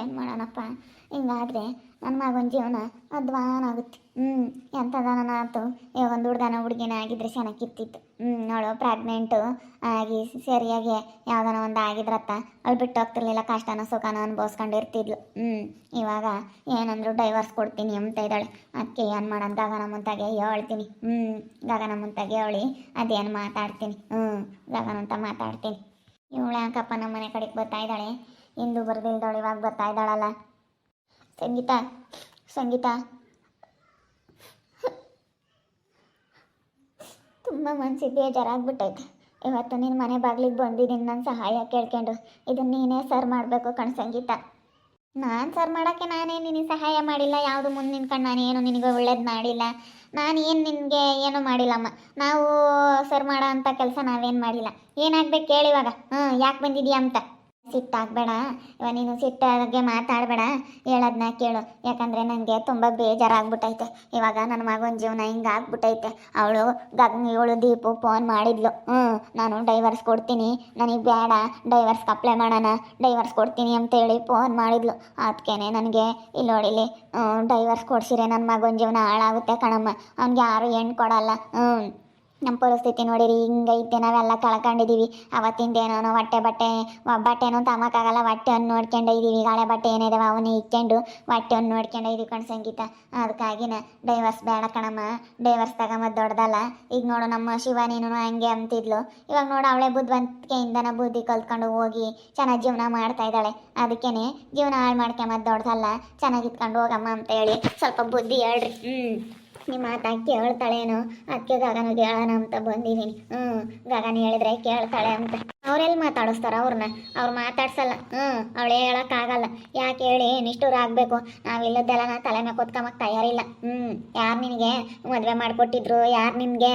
ಏನು ಮಾಡೋಣಪ್ಪ? ಹಿಂಗಾದರೆ ನನ್ನ ಮಗನ ಜೀವನ ಆಗುತ್ತೆ. ಹ್ಞೂ ಎಂಥದನ ಆಯ್ತು ಇವಾಗ ಒಂದು ಹುಡುಗನ ಹುಡುಗಿನ ಆಗಿದ್ರೆ ಚೆನ್ನಾಗಿತ್ತಿತ್ತು ಹ್ಞೂ ಅವಳು ಪ್ರೆಗ್ನೆಂಟು ಆಗಿ ಸರಿಯಾಗಿ ಯಾವ್ದಾನ ಒಂದು ಆಗಿದ್ರತ್ತ. ಅವಳು ಬಿಟ್ಟು ಹೋಗ್ತಿರ್ಲಿಲ್ಲ, ಕಷ್ಟನ ಸುಖನ ಅನ್ಭವಿಸ್ಕೊಂಡು ಇರ್ತಿದ್ಲು ಹ್ಞೂ ಇವಾಗ ಏನಂದ್ರು ಡೈವರ್ಸ್ ಕೊಡ್ತೀನಿ ಅಂತ ಇದ್ದಾಳೆ. ಅದಕ್ಕೆ ಏನು ಮಾಡೋಣ ಗಗನ ಮುಂತಾಗೆ ಹೇಳ್ತೀನಿ. ಹ್ಞೂ ಗಗನ ಮುಂತಾಗೆ ಹೇಳಿ ಅದೇನು ಮಾತಾಡ್ತೀನಿ. ಹ್ಞೂ ಗಗನ ಅಂತ ಮಾತಾಡ್ತೀನಿ. ಇವಳು ಯಾಕಪ್ಪ ನಮ್ಮ ಮನೆ ಕಡೆಗೆ ಬರ್ತಾ ಇದ್ದಾಳೆ? ಇಂದು ಬರ್ದಿಲ್ದವಳು ಇವಾಗ ಬರ್ತಾ ಇದ್ದಾಳಲ್ಲ. ಸಂಗೀತ ಸಂಗೀತ. ತುಂಬ ಮನ್ಸಿಗೆ ಬೇಜಾರಾಗ್ಬಿಟ್ಟೈತೆ ಇವತ್ತು ನಿನ್ನ ಮನೆ ಬಾಗಿಲಿಗೆ ಬಂದಿದ್ದೀನಿ ನನ್ನ ಸಹಾಯ ಕೇಳ್ಕೊಂಡು. ಇದನ್ನ ನೀನೇ ಸರ್ ಮಾಡಬೇಕು ಕಣ್ ಸಂಗೀತ. ನಾನು ಸರ್ ಮಾಡೋಕ್ಕೆ ನಾನೇ ನಿನಗೆ ಸಹಾಯ ಮಾಡಿಲ್ಲ? ಯಾವುದು ಮುಂದೆ ನಿಂತ್ಕೊಂಡು ನಾನೇನು ನಿನಗೆ ಒಳ್ಳೇದು ಮಾಡಿಲ್ಲ? ನಾನು ಏನು ನಿನಗೆ ಏನು ಮಾಡಿಲ್ಲಮ್ಮ? ನಾವು ಸರ್ ಮಾಡೋ ಅಂಥ ಕೆಲಸ ನಾವೇನು ಮಾಡಿಲ್ಲ. ಏನಾಗ್ಬೇಕು ಕೇಳಿವಾಗ? ಹ್ಞೂ ಯಾಕೆ ಬಂದಿದೀಯ ಅಂತ. ಸಿಟ್ಟಾಗಬೇಡ ಇವಾಗ ನೀನು ಸಿಟ್ಟಾಗೆ ಮಾತಾಡಬೇಡ. ಹೇಳೋದನ್ನ ಕೇಳು. ಯಾಕಂದರೆ ನನಗೆ ತುಂಬ ಬೇಜಾರಾಗ್ಬಿಟ್ಟೈತೆ. ಇವಾಗ ನನ್ನ ಮಗನ ಜೀವನ ಹಿಂಗೆ ಆಗ್ಬಿಟ್ಟೈತೆ ಅವಳು ಗಗ್ನಿಗಳು ಇವಳು ದೀಪು ಫೋನ್ ಮಾಡಿದ್ಲು. ಹ್ಞೂ ನಾನು ಡೈವರ್ಸ್ ಕೊಡ್ತೀನಿ. ನನಗೆ ಬೇಡ. ಡೈವರ್ಸ್ಗೆ ಅಪ್ಲೈ ಮಾಡೋಣ. ಡೈವರ್ಸ್ ಕೊಡ್ತೀನಿ ಅಂತೇಳಿ ಫೋನ್ ಮಾಡಿದ್ಲು. ಅದಕ್ಕೇ ನನಗೆ ಇಲ್ಲಿ ನೋಡಿಲಿ ಡೈವರ್ಸ್ ಕೊಡ್ಸಿರೆ ನನ್ನ ಮಗನ ಜೀವನ ಹಾಳಾಗುತ್ತೆ ಕಣಮ್ಮ. ಅವ್ನಿಗೆ ಯಾರು ಹೆಣ್ಣು ಕೊಡಲ್ಲ. ಹ್ಞೂ ನಮ್ಮ ಪರಿಸ್ಥಿತಿ ನೋಡಿರಿ ಹಿಂಗೈತೆ ನಾವೆಲ್ಲ ಕಳ್ಕೊಂಡಿದ್ದೀವಿ ಅವತ್ತಿಂದೇನೋ ಹೊಟ್ಟೆ ಬಟ್ಟೆ ಬಟ್ಟೆನೂ ಬಟ್ಟೆನೂ ಹೊಟ್ಟೆ ಹೊಟ್ಟೆಯನ್ನು ನೋಡ್ಕೊಂಡು ಇದ್ದೀವಿ ಗಾಳೆ ಬಟ್ಟೆ ಏನಿದಾವೆ ಅವನ್ನ ಇಕ್ಕೊಂಡು ಹೊಟ್ಟೆಯನ್ನು ನೋಡ್ಕೊಂಡು ಇದ್ದೀವಿ ಕಣ್ ಸಂಗೀತ. ಅದಕ್ಕಾಗಿನ ಡೈವರ್ಸ್ ಬೇಡ ಕಣಮ್ಮ ಡೈವರ್ಸ್ ತಗೊಂಬ ದೊಡ್ಡದಲ್ಲ. ಈಗ ನೋಡು ನಮ್ಮ ಶಿವ ನೀನು ಹಂಗೆ ಅಂತಿದ್ಲು ಇವಾಗ ನೋಡು ಅವಳೆ ಬುದ್ಧಿವಂತಿಕೆಯಿಂದನ ಬುದ್ಧಿ ಕಲ್ತ್ಕೊಂಡು ಹೋಗಿ ಚೆನ್ನಾಗಿ ಜೀವನ ಮಾಡ್ತಾ ಇದ್ದಾಳೆ. ಅದಕ್ಕೇನೆ ಜೀವನ ಹಾಳು ಮಾಡ್ಕೊಂಬ ದೊಡ್ಡದಲ್ಲ, ಚೆನ್ನಾಗಿ ಇತ್ಕೊಂಡು ಹೋಗಮ್ಮ ಅಂತ ಹೇಳಿ ಸ್ವಲ್ಪ ಬುದ್ಧಿ ಹೇಳ್ರಿ. ಹ್ಞೂ ನಿಮ್ಮ ಮಾತಾಗಿ ಕೇಳ್ತಾಳೇನೋ ಅದಕ್ಕೆ ಗಗನಿಗೆ ಹೇಳೋಣ ಅಂತ ಬಂದಿದ್ದೀನಿ ಹ್ಞೂ ಗಗನ ಹೇಳಿದ್ರೆ ಕೇಳ್ತಾಳೆ ಅಂತ. ಅವರೆಲ್ಲಿ ಮಾತಾಡಿಸ್ತಾರ ಅವ್ರನ್ನ ಅವ್ರು ಮಾತಾಡ್ಸಲ್ಲ. ಹ್ಞೂ ಅವಳು ಹೇಳೋಕ್ಕಾಗಲ್ಲ. ಯಾಕೆ ಹೇಳಿ? ನಿಷ್ಠೂರ ಆಗಬೇಕು? ನಾವಿಲ್ಲದ್ದೆಲ್ಲ ನಾ ತಲೆ ಮೇಲೆ ತಯಾರಿಲ್ಲ. ಹ್ಞೂ ಯಾರು ನಿನಗೆ ಮದುವೆ ಮಾಡಿಕೊಟ್ಟಿದ್ರು? ಯಾರು ನಿನಗೆ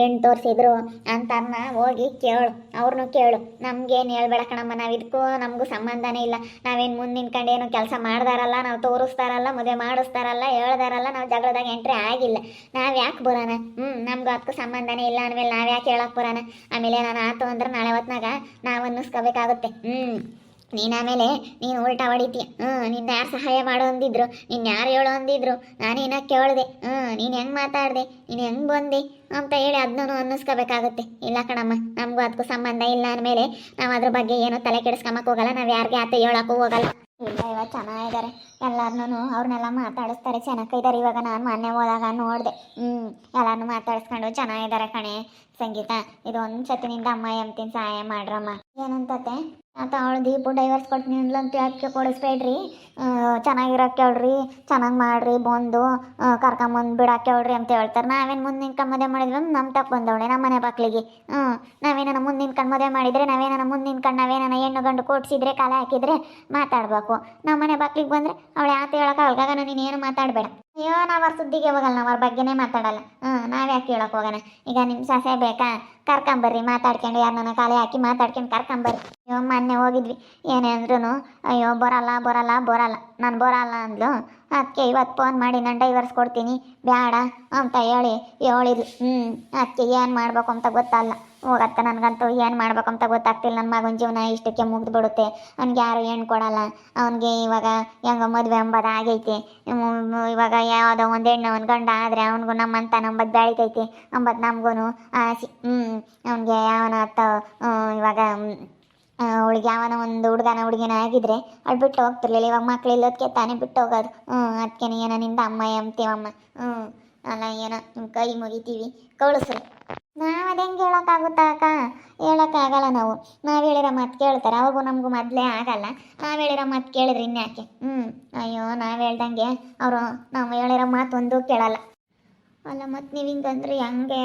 ಹೆಣ್ಣು ತೋರಿಸಿದ್ರು ಅಂತನ್ನ ಹೋಗಿ ಕೇಳು. ಅವ್ರನ್ನೂ ಕೇಳು. ನಮಗೇನು ಹೇಳ್ಬೇಡ ಕಣಮ್ಮ. ನಾವು ಇದಕ್ಕೂ ನಮಗೂ ಸಂಬಂಧನೇ ಇಲ್ಲ. ನಾವೇನು ಮುಂದೆ ನಿಂತ್ಕೊಂಡು ಏನು ಕೆಲಸ ಮಾಡ್ದಾರಲ್ಲ, ನಾವು ತೋರಿಸ್ತಾರಲ್ಲ ಮದುವೆ ಮಾಡಿಸ್ತಾರಲ್ಲ ಹೇಳ್ದಾರಲ್ಲ, ನಾವು ಜಗಳದಾಗ ಎಂಟ್ರಿ ಆಗಿಲ್ಲ. ನಾವು ಯಾಕೆ ಬರೋಣ? ಹ್ಞೂ ನಮ್ಗೆ ಅದಕ್ಕೂ ಸಂಬಂಧನೇ ಇಲ್ಲ ಅಂದಮೇಲೆ ನಾವು ಯಾಕೆ ಹೇಳಕ್ಕೆ ಬರೋಣ ಆಮೇಲೆ ನಾನು ಆತು ಅಂದ್ರೆ ನಾಳೆ ಹೊತ್ನಾಗ ನಾವು ಅನ್ನಿಸ್ಕೋಬೇಕಾಗುತ್ತೆ. ಹ್ಞೂ ನೀನು ಆಮೇಲೆ ನೀನು ಉಲ್ಟಾ ಹೊಡಿತೀಯ. ಹ್ಞೂ ನಿನ್ನ ಯಾರು ಸಹಾಯ ಮಾಡೋ ಅಂದಿದ್ರು ನಿನ್ನ ಯಾರು ಹೇಳೋ ಅಂದಿದ್ರು ನಾನೇನ ಕೇಳಿದೆ. ಹ್ಞೂ ನೀನು ಹೆಂಗೆ ಮಾತಾಡಿದೆ, ನೀನು ಹೆಂಗೆ ಬಂದೆ ಅಂತ ಹೇಳಿ ಅದನ್ನೂ ಅನ್ನಿಸ್ಕೋಬೇಕಾಗುತ್ತೆ. ಇಲ್ಲ ಕಣಮ್ಮ, ನಮಗೂ ಅದಕ್ಕೂ ಸಂಬಂಧ ಇಲ್ಲ ಅಂದಮೇಲೆ ನಾವು ಅದ್ರ ಬಗ್ಗೆ ಏನೋ ತಲೆ ಕೆಡಿಸ್ಕೊಂಬಕ್ಕೆ ಹೋಗಲ್ಲ, ನಾವು ಯಾರಿಗೆ ಆತ ಹೇಳೋಕ್ಕೂ ಹೋಗಲ್ಲ. ಇಲ್ಲ, ಇವಾಗ ಚೆನ್ನಾಗಿದ್ದಾರೆ. ಎಲ್ಲಾರನ್ನೂ ಅವ್ರನ್ನೆಲ್ಲ ಮಾತಾಡಿಸ್ತಾರೆ ಚೆನ್ನಾಗಿದ್ದಾರೆ ಇವಾಗ ನಾನು ಮೊನ್ನೆ ಹೋದಾಗ ನೋಡಿದೆ. ಹ್ಞೂ ಎಲ್ಲರನ್ನೂ ಮಾತಾಡಿಸ್ಕೊಂಡು ಚೆನ್ನಾಗಿದ್ದಾರೆ ಕಣೆ. ಸಂಗೀತ. ಇದು ಸತಿನಿಂದ ಸತಿ ನಿಂದ ಅಮ್ಮ ಎಂತಿನ ಸಹಾಯ ಮಾಡ್ರಮ್ಮ. ಏನಂತತೆ ಆತ ಅವಳು ದೀಪು ಡೈವರ್ಸ್ ಕೊಟ್ಟು ಅಂತ ಕೊಡಿಸ್ಬೇಡ್ರಿ. ಚೆನ್ನಾಗಿರೋಕೆ ಕೇಳ್ರಿ ಚೆನ್ನಾಗಿ ಮಾಡ್ರಿ, ಬಂದು ಕರ್ಕೊಂಬಂದು ಬಿಡಕ್ಕೆ ಕೇಳ್ರಿ ಅಂತ ಹೇಳ್ತಾರೆ. ನಾವೇನು ಮುಂದೆ ನಿಂತ್ಕೊಂಡು ಮದುವೆ ಮಾಡಿದ್ವಿ ನಮ್ಮ ತಪ್ಪು ಬಂದವಳೆ ನಮ್ಮ ಮನೆ ಬಾಕ್ಲಿಗೆ ಹ್ಞೂ ನಾವೇನ ಮುಂದೆ ನಿಂತ್ಕೊಂಡು ಮದುವೆ ಮಾಡಿದರೆ ನಾವೇನ ಮುಂದೆ ನಿಂತ್ಕೊಂಡು ನಾವೇನ ಹೆಣ್ಣು ಗಂಡು ಕೊಡಿಸಿದ್ರೆ ಕಾಲ ಹಾಕಿದ್ರೆ ಮಾತಾಡಬೇಕು. ನಮ್ಮ ಮನೆ ಬಾಕ್ಲಿಗೆ ಬಂದರೆ ಅವಳು ಯಾತ ಹೇಳೋಕ್ಕಾಗಲ್ಲ ನೀನು ಏನು ಮಾತಾಡಬೇಡ. ಅಯ್ಯೋ, ನಾವು ಅವ್ರ ಸುದ್ದಿಗೆ ಹೋಗಲ್ಲ, ನಾವು ಅವ್ರ ಬಗ್ಗೆನೇ ಮಾತಾಡಲ್ಲ. ಹ್ಞೂ ನಾವು ಯಾಕೆ ಹೇಳಕ್ಕೆ ಹೋಗೋಣ? ಈಗ ನಿಮ್ಮ ಸೊಸೆ ಬೇಕಾ? ಕರ್ಕೊಂಬರ್ರಿ, ಮಾತಾಡ್ಕೊಂಡು ಯಾರನ್ನ ಕಾಲಿ ಹಾಕಿ ಮಾತಾಡ್ಕೊಂಡು ಕರ್ಕೊಂಬರ್ರಿ. ಅಯ್ಯೋ, ಮೊನ್ನೆ ಹೋಗಿದ್ವಿ. ಏನೇ ಅಂದ್ರೂ ಅಯ್ಯೋ, ಬರಲ್ಲ ಬರಲ್ಲ ಬರಲ್ಲ. ನಾನು ಬರಲ್ಲ ಅಂದ್ಲು. ಅದಕ್ಕೆ ಇವತ್ತು ಫೋನ್ ಮಾಡಿ ನಾನು ಡೈವರ್ಸ್ ಕೊಡ್ತೀನಿ. ಬೇಡ ಅಂತ ಹೇಳಿ ಹೇಳಿದ್ಲು. ಹ್ಞೂ ಅದಕ್ಕೆ ಏನು ಮಾಡ್ಬೇಕು ಅಂತ ಗೊತ್ತಲ್ಲ. ಹೋಗತ್ತ ನನಗಂತೂ ಏನು ಮಾಡ್ಬೇಕು ಅಂತ ಗೊತ್ತಾಗ್ತಿಲ್ಲ. ನನ್ನ ಮಗನ ಜೀವನ ಇಷ್ಟಕ್ಕೆ ಮುಗ್ದು ಬಿಡುತ್ತೆ. ಅವ್ನಿಗೆ ಯಾರು ಹೆಣ್ಣು ಕೊಡಲ್ಲ. ಅವನಿಗೆ ಇವಾಗ ಹೆಂಗ ಮದುವೆ ಅಂಬದು ಆಗೈತೆ. ಇವಾಗ ಯಾವುದೋ ಒಂದು ಹೆಣ್ಣು, ಒಂದು ಗಂಡ ಆದರೆ ಅವನಿಗೂ ನಮ್ಮಂತ ನಂಬದು ಬೆಳಿತೈತೆ. ಅಂಬದು ನಮಗೂ ಆಸೆ. ಹ್ಞೂ ಅವನಿಗೆ ಯಾವನ ಅತ್ತ ಇವಾಗ ಅವಳಿಗೆ ಯಾವನ ಒಂದು ಹುಡುಗನ, ಹುಡುಗಿನ ಆಗಿದ್ರೆ ಅವ್ಳು ಬಿಟ್ಟು ಹೋಗ್ತಿರ್ಲಿಲ್ಲ. ಇವಾಗ ಮಕ್ಳು ಇಲ್ಲೋದಕ್ಕೆ ತಾನೇ ಬಿಟ್ಟು ಹೋಗೋದು. ಹ್ಞೂ ಅದಕ್ಕೆ ಏನೋ ನಿಂದ ಅಮ್ಮ ಎಂತೀವಮ್ಮ ಹ್ಞೂ ಅಲ್ಲ, ಏನೋ ನಿಮ್ಮ ಕೈ ಮುಗಿತೀವಿ. ಕಳಿಸ್ರಿ. ನಾವು ಅದು ಹೆಂಗೆ ಹೇಳೋಕ್ಕಾಗುತ್ತಾ ಅಕ್ಕ? ಹೇಳೋಕ್ಕಾಗಲ್ಲ ನಾವು. ನಾವು ಹೇಳಿರೋ ಮಾತ್ ಕೇಳ್ತಾರೆ. ಅವಾಗೂ ನಮಗೂ ಮೊದಲೇ ಆಗಲ್ಲ. ನಾವು ಹೇಳಿರೋ ಮಾತ್ ಕೇಳಿದ್ರೆ ಇನ್ಯಾಕೆ? ಹ್ಞೂ ಅಯ್ಯೋ, ನಾವು ಹೇಳ್ದಂಗೆ ಅವರು, ನಾವು ಹೇಳಿರೋ ಮಾತು ಒಂದೂ ಕೇಳಲ್ಲ. ಅಲ್ಲ, ಮತ್ತು ನೀವು ಹಿಂಗಂದ್ರೆ ಹೆಂಗೆ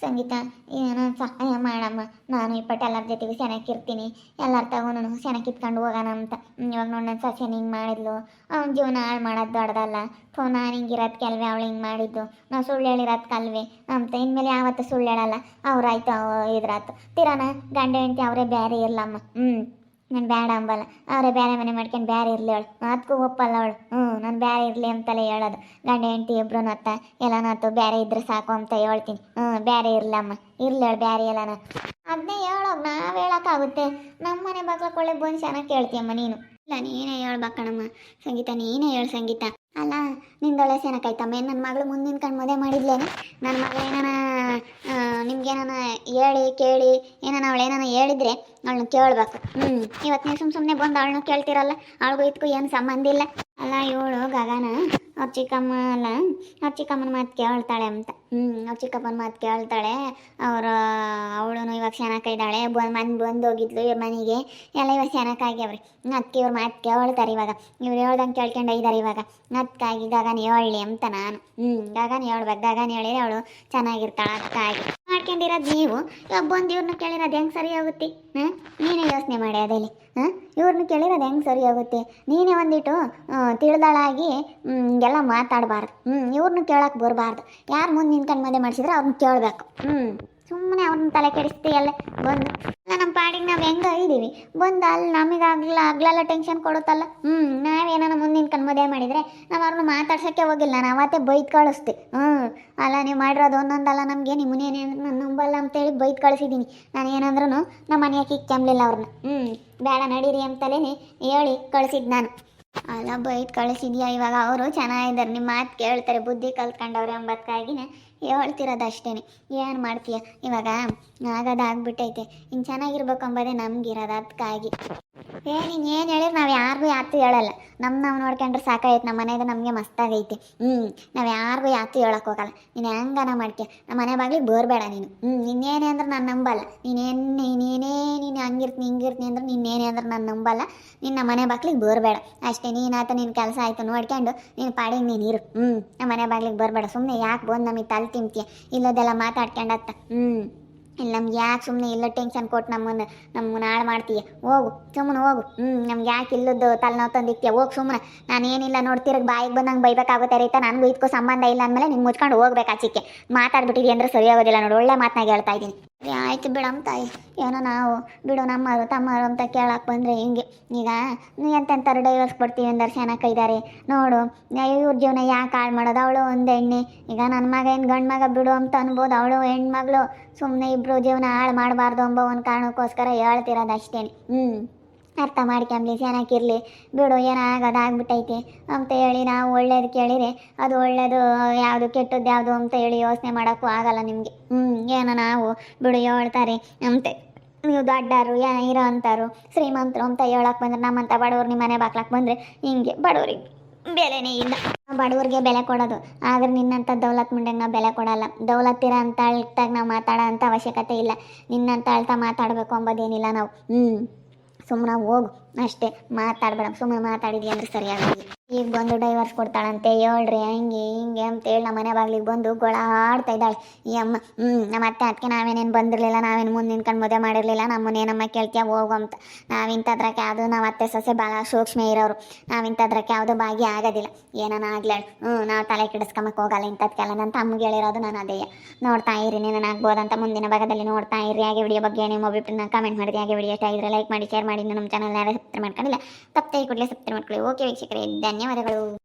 ಸಂಗೀತ? ಏನೋ ಸಹಾಯ ಮಾಡಮ್ಮ, ನಾನು ಇಪ್ಪಟ್ಟು ಎಲ್ಲರ ಜೊತೆಗೆ ಚೆನ್ನಾಗಿರ್ತೀನಿ ಎಲ್ಲರ ತಗೊಂಡು ಚೆನ್ನಾಗಿತ್ಕೊಂಡು ಹೋಗೋಣ ಅಂತ. ಇವಾಗ ನೋಡಿ ನನ್ನ ಸಸ್ಯ ಹಿಂಗೆ ಮಾಡಿದ್ಲು. ಅವ್ನ ಜೀವನ ಹಾಳು ಮಾಡೋದು ದೊಡ್ಡದಲ್ಲ. ಥೋ, ನಾನು ಹಿಂಗಿರೋದು ಕೆಲವೇ, ಅವಳು ಹಿಂಗೆ ಮಾಡಿದ್ದು. ನಾವು ಸುಳ್ಳು ಹೇಳಿರೋದು ಕಲ್ವೆ. ಅಂತ ಇನ್ಮೇಲೆ ಯಾವತ್ತೂ ಸುಳ್ಳು ಹೇಳಲ್ಲ. ಅವ್ರಾಯ್ತು ಇದ್ರಾತು ತಿರಾನ, ಗಂಡ, ಹೆಂಡತಿ, ಅವರೇ ಬೇರೆ ಇರಲಮ್ಮ. ಹ್ಞೂ ನಾನು ಬೇಡ ಅಂಬಲ್ಲ. ಅವರೇ ಬೇರೆ ಮನೆ ಮಾಡ್ಕೊಂಡು ಬೇರೆ ಇರಲಿ ಅವಳು. ಅದಕ್ಕೂ ಒಪ್ಪಲ್ಲ ಅವಳು. ಹ್ಞೂ ನಾನು ಬೇರೆ ಇರಲಿ ಅಂತಲೇ ಹೇಳೋದು. ಗಂಡ, ಹೆಂಡತಿ ಇಬ್ರು ಅತ್ತ. ಎಲ್ಲನತ್ತು ಬೇರೆ ಇದ್ರೆ ಸಾಕು ಅಂತ ಹೇಳ್ತೀನಿ. ಹ್ಞೂ ಬೇರೆ ಇರಲಮ್ಮ ಇರಲಿ ಅವಳು ಬೇರೆ ಎಲ್ಲನ. ಅದನ್ನೇ ಹೇಳೋ ನಾವು ಹೇಳೋಕ್ಕಾಗುತ್ತೆ. ನಮ್ಮ ಮನೆ ಬಾಗ್ಲಕ್ಕೊಳ್ಳೆ ಬಂದು ಚೆನ್ನಾಗಿ ಕೇಳ್ತೀಯಮ್ಮ ನೀನು? ಇಲ್ಲ, ನೀನೇ ಹೇಳ್ಬೇಕಣಮ್ಮ ಸಂಗೀತ, ನೀನೇ ಹೇಳು ಸಂಗೀತ. ಅಲ್ಲ ನಿಂದೊಳೆ ಸೇನಕ್ಕಾಯ್ತಮ್ಮ ಏನು ನನ್ನ ಮಗಳು ಮುಂದಿನ ಕಣ್ ಮದುವೆ ಮಾಡಿದ್ಲೇನೆ? ನನ್ನ ಮಗಳು ಏನಾನ ನಿಮ್ಗೇನಾನ ಹೇಳಿ, ಕೇಳಿ, ಏನಾನ ಅವಳು ಏನಾನ ಹೇಳಿದ್ರೆ ಅವಳನ್ನ ಕೇಳಬೇಕು. ಹ್ಞೂ ಇವತ್ತು ನೀವು ಸುಮ್ಮ ಸುಮ್ಮನೆ ಬಂದು ಅವಳನ್ನ ಕೇಳ್ತಿರಲ್ಲ, ಅವಳಿಗೂ ಇದಕ್ಕೂ ಏನು ಸಂಬಂಧ ಇಲ್ಲ. ಅಲ್ಲ, ಇವಳು ಗಗನ. ಅವ್ರ ಚಿಕ್ಕಮ್ಮ ಅವ್ರ ಚಿಕ್ಕಮ್ಮನ ಮಾತು ಕೇಳ್ತಾಳೆ ಅಂತ. ಹ್ಞೂ ಅವ್ರ ಚಿಕ್ಕಪ್ಪನ ಮಾತು ಕೇಳ್ತಾಳೆ. ಅವ್ರ ಅವಳು ಇವಾಗ ಚೆನ್ನಾಗಿದ್ದಾಳೆ ಬಂದು, ಮನೆ ಬಂದು ಹೋಗಿದ್ಲು ಇವ್ರ ಮನೆಗೆ. ಎಲ್ಲ ಇವಾಗ ಚೆನ್ನಾಗಾಗ್ಯಾವ್ರಿ ಅದಕ್ಕೆ ಇವ್ರ ಮಾತು ಕೇಳ್ತಾರೆ ಇವಾಗ. ಇವ್ರು ಹೇಳ್ದಂಗೆ ಕೇಳ್ಕೊಂಡು ಇದ್ದಾರೆ ಇವಾಗ. ಅದಕ್ಕಾಗಿ ಗಗನ ಹೇಳಲಿ ಅಂತ ನಾನು. ಹ್ಞೂ ಗಗನ ಹೇಳ್ಬೇಕು. ಗಗನ ಹೇಳಿದ್ರೆ ಅವಳು ಚೆನ್ನಾಗಿರ್ತಾಳೆ ಅದಕ್ಕಾಗಿ ಮಾಡ್ಕೊಂಡಿರೋದು ನೀವು? ಇವಾಗ ಇವ್ರನ್ನ ಕೇಳಿರೋದು ಹೆಂಗೆ ಸರಿ ಹೋಗುತ್ತೆ ಹಾಂ? ನೀನೇ ಯೋಚನೆ ಮಾಡಿ ಅದೇಲಿ ಹಾಂ? ಇವ್ರನ್ನ ಕೇಳಿರೋದು ಹೆಂಗೆ ಸರಿ ಹೋಗುತ್ತೆ ನೀನೇ ಒಂದಿಟ್ಟು ತಿಳಿದಾಳಾಗಿ ಎಲ್ಲ ಮಾತಾಡಬಾರ್ದು. ಹ್ಞೂ ಇವ್ರನ್ನ ಕೇಳಕ್ಕೆ ಬರಬಾರ್ದು. ಯಾರು ಮುಂದೆ ನಿಂತ್ಕೊಂಡು ಮದುವೆ ಮಾಡಿಸಿದ್ರೆ ಅವ್ರನ್ನ ಕೇಳಬೇಕು. ಹ್ಞೂ ಸುಮ್ಮನೆ ಅವ್ರನ್ನ ತಲೆ ಕೆಡಿಸ್ತೀಯಲ್ಲ, ಬಂದು. ಪಾಡಿಗೆ ನಾವು ಹೆಂಗ ಇದ್ದೀವಿ? ಬಂದು ಅಲ್ಲಿ ನಮಗೆ ಆಗ್ಲ, ಆಗ್ಲೆಲ್ಲ ಟೆನ್ಷನ್ ಕೊಡುತ್ತಲ್ಲ? ಹ್ಞೂ ನಾವೇನಾರ ಮುಂದಿನ ಕಣ್ ಮದುವೆ ಮಾಡಿದರೆ ನಾವು ಅವ್ರನ್ನ ಮಾತಾಡ್ಸೋಕ್ಕೆ ಹೋಗಿಲ್ಲ. ನಾವು ಅವತ್ತೇ ಬೈದು ಕಳಿಸ್ತಿ ಹ್ಞೂ ಅಲ್ಲ ನೀವು ಮಾಡಿರೋದು ಒಂದೊಂದಲ್ಲ ನಮಗೆ ನಿಮ್ಮ ನಾನು ನಂಬಲ್ಲ ಅಂತೇಳಿ ಬೈದು ಕಳಿಸಿದ್ದೀನಿ ನಾನು ಏನಂದ್ರೂ ನಮ್ಮ ಮನೆಯಾಕೆ ಕೆಮ್ಮಲಿಲ್ಲ ಅವ್ರನ್ನ ಹ್ಞೂ ಬೇಡ ನಡೀರಿ ಅಂತಲೇ ಹೇಳಿ ಕಳಿಸಿದ್ದು ನಾನು. ಅಲ್ಲ ಬೈದು ಕಳಿಸಿದ್ಯಾ ಇವಾಗ? ಅವರು ಚೆನ್ನಾಗಿದ್ದಾರೆ. ನಿಮ್ಮ ಮಾತು ಕೇಳ್ತಾರೆ. ಬುದ್ಧಿ ಕಲ್ತ್ಕೊಂಡವ್ರೆ ಎಂಬತ್ಕಾಗಿನೇ ಹೇಳ್ತಿರೋದು ಏನು ಮಾಡ್ತೀಯ? ಇವಾಗ ಆಗೋದು ಆಗ್ಬಿಟ್ಟೈತೆ ಹಿಂಗೆ ಚೆನ್ನಾಗಿರ್ಬೇಕು ಅಂಬೋದೇ ನಮಗಿರೋದು ಅದಕ್ಕಾಗಿ ಏ, ನೀನು ಏನು ಹೇಳಿದ್ರೆ ನಾವು ಯಾರಿಗೂ ಯಾತು ಹೇಳಲ್ಲ. ನಮ್ಮ ನಾವು ನೋಡ್ಕೊಂಡ್ರೆ ಸಾಕಾಯ್ತು. ನಮ್ಮ ಮನೆಗೆ ನಮಗೆ ಮಸ್ತಾಗೈತೆ. ಹ್ಞೂ ನಾವು ಯಾರಿಗೂ ಯಾತು ಹೇಳಕ್ಕೆ ಹೋಗಲ್ಲ. ನೀನು ಹೆಂಗನ ಮಾಡ್ತೀಯ? ನಮ್ಮ ಮನೆ ಬಾಗಿಲಿಗೆ ಬೋರ್ಬೇಡ ನೀನು. ಹ್ಞೂ ಇನ್ನೇನೇ ಅಂದ್ರೆ ನಾನು ನಂಬಲ್ಲ. ನೀನೇನು ನೀನೇನೇ ನೀನು ಹಂಗಿರ್ತೀನಿ ಹಿಂಗಿರ್ತೀನಿ ಅಂದ್ರೆ ನಿನ್ನೇನೇ ಅಂದ್ರೆ ನಾನು ನಂಬಲ್ಲ. ನಿನ್ನ ಮನೆ ಬಾಗ್ಲಿಗೆ ಬರಬೇಡ. ಅಷ್ಟೇ ನೀನಾತ ನಿನ್ನ ಕೆಲಸ ಆಯಿತು ನೋಡ್ಕೊಂಡು ನೀನು ಪಾಡಿಗೆ ನೀನು ಇರು. ಹ್ಞೂ ನಮ್ಮ ಮನೆ ಬಾಗ್ಲಿಗೆ ಬರಬೇಡ. ಸುಮ್ಮನೆ ಯಾಕೆ ಬಂದು ನಮಗೆ ತಲೆ ತಿಂತೀಯ? ಇಲ್ಲದೆಲ್ಲ ಮಾತಾಡ್ಕೊಂಡತ್ತ ಹ್ಞೂ ಇಲ್ಲಿ ನಮ್ಗೆ ಯಾಕೆ ಸುಮ್ಮನೆ ಇಲ್ಲ ಟೆನ್ಷನ್ ಕೊಟ್ಟು ನಮ್ಮನ್ನು ನಮ್ಮನ್ನು ಹಾಳು ಮಾಡ್ತೀಯ? ಹೋಗು ಸುಮ್ಮನೆ ಹೋಗು. ಹ್ಞೂ ನಮ್ಗೆ ಯಾಕೆ ಇಲ್ಲದ್ದು ತಲೆನೋವು ತಂದಿಕ್ತೀಯ ಹೋಗು ಸುಮ್ಮನೆ ನಾನು ಏನಿಲ್ಲ ನೋಡ್ತಿರಕ್ಕೆ ಬಾಯಿಗೆ ಬಂದಂಗೆ ಬೈಬೇಕಾಗುತ್ತೆ ರೈತ. ನನಗೂ ಇದಕ್ಕೂ ಸಂಬಂಧ ಇಲ್ಲ ಅಂದಮೇಲೆ ನಿಂಗೆ ಮುಚ್ಕೊಂಡು ಹೋಗ್ಬೇಕು ಆಚಿಕ್ಕೆ ಮಾತಾಡ್ಬಿಟ್ಟಿದ್ವಿ ಅಂದ್ರೆ ಸರಿ ಆಗೋದಿಲ್ಲ ನೋಡಿ. ಒಳ್ಳೆ ಮಾತನಾಗ ಹೇಳ್ತಾ ಇದ್ದೀನಿ. ಆಯ್ತು ಬಿಡಮ್ಮ ತಾಯಿ. ಏನೋ ನಾವು ಬಿಡು ನಮ್ಮರು ತಮ್ಮರು ಅಂತ ಕೇಳಕ್ಕೆ ಬಂದರೆ ಹಿಂಗೆ. ಈಗ ನೀ ಎಂತೆಂಥರು ಡೈವರ್ಸ್ ಕೊಡ್ತೀವಿ ಅಂದ್ರೆ ಇದಾರೆ. ನೋಡು ಇವ್ರ ಜೀವನ ಯಾಕೆ ಹಾಳು ಮಾಡೋದು? ಅವಳು ಒಂದು ಎಣ್ಣೆ ಈಗ ನನ್ನ ಮಗ ಏನು ಗಂಡು ಮಗ ಬಿಡು ಅಂತ ಅನ್ಬೋದು? ಅವಳು ಹೆಣ್ಮಗಳು. ಸುಮ್ಮನೆ ಇಬ್ಬರು ಜೀವನ ಹಾಳು ಮಾಡಬಾರ್ದು ಎಂಬ ಒಂದು ಕಾರಣಕ್ಕೋಸ್ಕರ ಹೇಳ್ತಿರೋದು ಅಷ್ಟೇ ಹ್ಞೂ ಅರ್ಥ ಮಾಡ್ಕೊಂಬ್ಲಿ ಚೆನ್ನಾಗಿರಲಿ ಬಿಡು ಏನೋ ಆಗೋದು ಆಗ್ಬಿಟ್ಟೈತೆ ಅಂತ ಹೇಳಿ ನಾವು ಒಳ್ಳೇದು ಕೇಳಿದರೆ ಅದು ಒಳ್ಳೇದು, ಯಾವುದು ಕೆಟ್ಟದ್ದು ಯಾವುದು ಅಂತ ಹೇಳಿ ಯೋಚನೆ ಮಾಡೋಕ್ಕೂ ಆಗಲ್ಲ ನಿಮಗೆ. ಹ್ಞೂ ಏನೋ ನಾವು, ಬಿಡು, ಹೇಳ್ತಾರೆ ಅಂತೆ. ನೀವು ದೊಡ್ಡರು, ಏನ ಇರೋ ಅಂತಾರು ಶ್ರೀಮಂತರು ಅಂತ ಹೇಳೋಕೆ ಬಂದ್ರೆ ನಮ್ಮಂಥ ಬಡವ್ರು ನಿಮ್ಮ ಮನೆ ಬಾಕ್ಲಕ್ಕೆ ಬಂದರೆ ಹಿಂಗೆ ಬಡವ್ರಿಗೆ ಬೆಲೆನೇ ಇಲ್ಲ. ಬಡವ್ರಿಗೆ ಬೆಲೆ ಕೊಡೋದು, ಆದ್ರೆ ನಿನ್ನಂಥ ದೌಲತ್ ಮುಂಡೆಗೆ ನಾವು ಬೆಲೆ ಕೊಡಲ್ಲ. ದೌಲತ್ತಿರ ಅಂತ ಅಳ್ತಾಗ ನಾವು ಮಾತಾಡೋ ಅಂಥ ಅವಶ್ಯಕತೆ ಇಲ್ಲ. ನಿನ್ನಂತ ಅಳ್ತಾ ಮಾತಾಡಬೇಕು ಅಂಬೋದೇನಿಲ್ಲ ನಾವು. ಹ್ಞೂ ಸುಮ್ಮನೆ ಹೋಗು ಅಷ್ಟೇ ಮಾತಾಡ್ಬೇಡ ಸುಮ್ಮನೆ ಮಾತಾಡಿದ್ವಿ ಅಂದ್ರೆ ಸರಿಯಾಗಿ ಈಗ ಬಂದು ಡೈವರ್ಸ್ ಕೊಡ್ತಾಳಂತೆ, ಹೇಳ್ರಿ, ಹಂಗೆ ಹಿಂಗೆ ಅಂತೇಳಿ ನಮ್ಮ ಮನೆ ಬಾಗ್ಲಿಗೆ ಬಂದು ಗೊಳ ಆಡ್ತಾ ಇದ್ದಾಳೆ. ಈ ಅಮ್ಮ ಹ್ಞೂ ನಮ್ಮ ಅತ್ತೆ ಅದಕ್ಕೆ ನಾವೇನೇನು ಬಂದಿರಲಿಲ್ಲ, ನಾವೇನು ಮುಂದೆ ನಿಂತ್ಕೊಂಡು ಮದುವೆ ಮಾಡಿರಲಿಲ್ಲ ನಮ್ಮನೇನಮ್ಮ ಕೇಳ್ತೀಯ ಹೋಗು ಅಂತ. ನಾವಿಂಥದ್ರಕ್ಕೆ ಯಾವುದು, ನಾವು ಅತ್ತೆ ಸೊಸೆ ಭಾಳ ಸೂಕ್ಷ್ಮ ಇರೋರು. ನಾವಿಂಥದ್ರಕ್ಕೆ ಯಾವುದೂ ಭಾಗಿ ಆಗೋದಿಲ್ಲ. ಏನಾನ ಆಗ್ಲಾಳು ಹ್ಞೂ ನಾವು ತಲೆ ಕೆಡಿಸ್ಕೊಂಬಕ್ಕೆ ಹೋಗಲ್ಲ, ಇಂಥದ್ಕೆಲ್ಲ. ನನ್ನ ತಮ್ಮಗೆ ಹೇಳಿರೋದು ನಾನು ಅದೇ. ನೋಡ್ತಾ ಇರಿ ನಾನು ಆಗ್ಬೋದಂತ ಮುಂದಿನ ಭಾಗದಲ್ಲಿ ನೋಡ್ತಾ ಇರಿ. ಹಾಗೆ ವಿಡಿಯೋ ಬಗ್ಗೆ ನಿಮ್ಮ ಅಭಿಪ್ರಾಯ ಕಮೆಂಟ್ ಮಾಡಿದೆ ಹಾಗೆ ವಿಡಿಯೋ ಇಷ್ಟ ಆಗಿದ್ರೆ ಲೈಕ್ ಮಾಡಿ ಶೇರ್ ಮಾಡಿ. ನಮ್ಮ ಚಾನಲ್ ಯಾರು ಸಬ್ಸ್ಕ್ರೈಬ್ ಮಾಡ್ಕೊಂಡಿಲ್ಲ. ತಪ್ಪೇ ಕೂಡಲೇ ಸಬ್ಸ್ಕ್ರೈಬ್ ಮಾಡ್ಕೊಳ್ಳಿ. ಓಕೆ ವೀಕ್ಷಕರೇ ಧನ್ಯವಾದಗಳು.